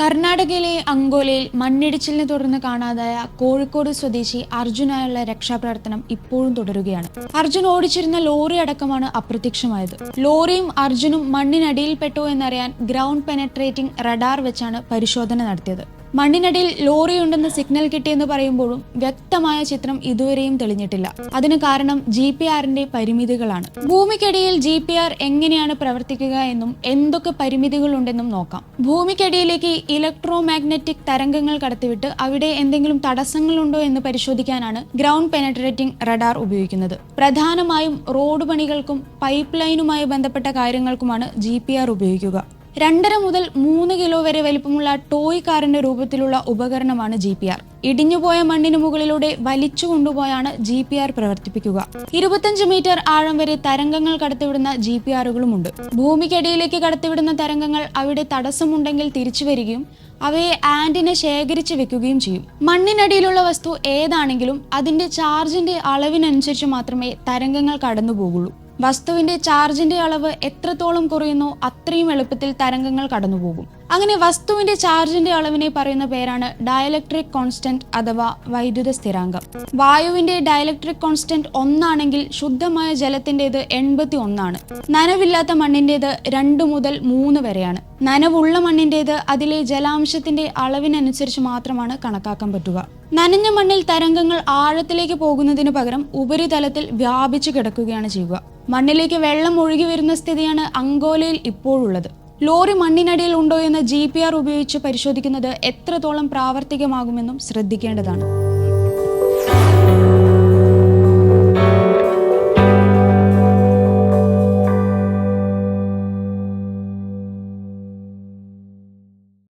കർണാടകയിലെ അങ്കോലയിൽ മണ്ണിടിച്ചിലിനെ തുടർന്ന് കാണാതായ കോഴിക്കോട് സ്വദേശി അർജുനായുള്ള രക്ഷാപ്രവർത്തനം ഇപ്പോഴും തുടരുകയാണ്. അർജുൻ ഓടിച്ചിരുന്ന ലോറി അടക്കമാണ് അപ്രത്യക്ഷമായത്. ലോറിയും അർജുനും മണ്ണിനടിയിൽപ്പെട്ടോ എന്നറിയാൻ ഗ്രൗണ്ട് പെനട്രേറ്റിംഗ് റഡാർ വെച്ചാണ് പരിശോധന നടത്തിയത്. മണ്ണിനടിയിൽ ലോറിയുണ്ടെന്ന് സിഗ്നൽ കിട്ടിയെന്ന് പറയുമ്പോഴും വ്യക്തമായ ചിത്രം ഇതുവരെയും തെളിഞ്ഞിട്ടില്ല. അതിന് കാരണം ജി പി ആറിന്റെ പരിമിതികളാണ്. ഭൂമിക്കടിയിൽ ജി പി ആർ എങ്ങനെയാണ് പ്രവർത്തിക്കുക എന്നും എന്തൊക്കെ പരിമിതികളുണ്ടെന്നും നോക്കാം. ഭൂമിക്കടിയിലേക്ക് ഇലക്ട്രോ മാഗ്നറ്റിക് തരംഗങ്ങൾ കടത്തിവിട്ട് അവിടെ എന്തെങ്കിലും തടസ്സങ്ങളുണ്ടോ എന്ന് പരിശോധിക്കാനാണ് ഗ്രൗണ്ട് പെനട്രേറ്റിംഗ് റഡാർ ഉപയോഗിക്കുന്നത്. പ്രധാനമായും റോഡ് പണികൾക്കും പൈപ്പ് ലൈനുമായി ബന്ധപ്പെട്ട കാര്യങ്ങൾക്കുമാണ് ജി ഉപയോഗിക്കുക. രണ്ടര മുതൽ മൂന്ന് കിലോ വരെ വലിപ്പമുള്ള ടോയ് കാറിന്റെ രൂപത്തിലുള്ള ഉപകരണമാണ് ജി പി ആർ ഇടിഞ്ഞുപോയ മണ്ണിന് മുകളിലൂടെ വലിച്ചു കൊണ്ടുപോയാണ് ജി പി ആർ പ്രവർത്തിപ്പിക്കുക. ഇരുപത്തഞ്ച് മീറ്റർ ആഴം വരെ തരംഗങ്ങൾ കടത്തിവിടുന്ന ജി പി ആറുകളുമുണ്ട് ഭൂമിക്കടിയിലേക്ക് കടത്തിവിടുന്ന തരംഗങ്ങൾ അവിടെ തടസ്സമുണ്ടെങ്കിൽ തിരിച്ചു വരികയും അവയെ ആന്റിനെ ശേഖരിച്ച് വെക്കുകയും ചെയ്യും. മണ്ണിനടിയിലുള്ള വസ്തു ഏതാണെങ്കിലും അതിന്റെ ചാർജിന്റെ അളവിനനുസരിച്ച് മാത്രമേ തരംഗങ്ങൾ കടന്നു വസ്തുവിന്റെ ചാർജിന്റെ അളവ് എത്രത്തോളം കുറയുന്നു അത്രയും എളുപ്പത്തിൽ തരംഗങ്ങൾ കടന്നുപോകും. അങ്ങനെ വസ്തുവിന്റെ ചാർജിന്റെ അളവിനെ പറയുന്ന പേരാണ് ഡയലക്ട്രിക് കോൺസ്റ്റന്റ് അഥവാ വൈദ്യുത സ്ഥിരാങ്കം. വായുവിന്റെ ഡയലക്ട്രിക് കോൺസ്റ്റന്റ് ഒന്നാണെങ്കിൽ ശുദ്ധമായ ജലത്തിന്റേത് എൺപത്തി ഒന്നാണ് നനവില്ലാത്ത മണ്ണിന്റേത് രണ്ട് മുതൽ മൂന്ന് വരെയാണ്. നനവുള്ള മണ്ണിന്റേത് അതിലെ ജലാംശത്തിന്റെ അളവിനനുസരിച്ച് മാത്രമാണ് കണക്കാക്കാൻ പറ്റുക. നനഞ്ഞ മണ്ണിൽ തരംഗങ്ങൾ ആഴത്തിലേക്ക് പോകുന്നതിന് പകരം ഉപരിതലത്തിൽ വ്യാപിച്ചു കിടക്കുകയാണ് ചെയ്യുക. മണ്ണിലേക്ക് വെള്ളം ഒഴുകി വരുന്ന സ്ഥിതിയാണ് അങ്കോലയിൽ ഇപ്പോഴുള്ളത്. ലോറി മണ്ണിനടിയിൽ ഉണ്ടോ എന്ന് ജി പി ആർ ഉപയോഗിച്ച് പരിശോധിക്കുന്നത് എത്രത്തോളം പ്രാവർത്തികമാകുമെന്നും ശ്രദ്ധിക്കേണ്ടതാണ്.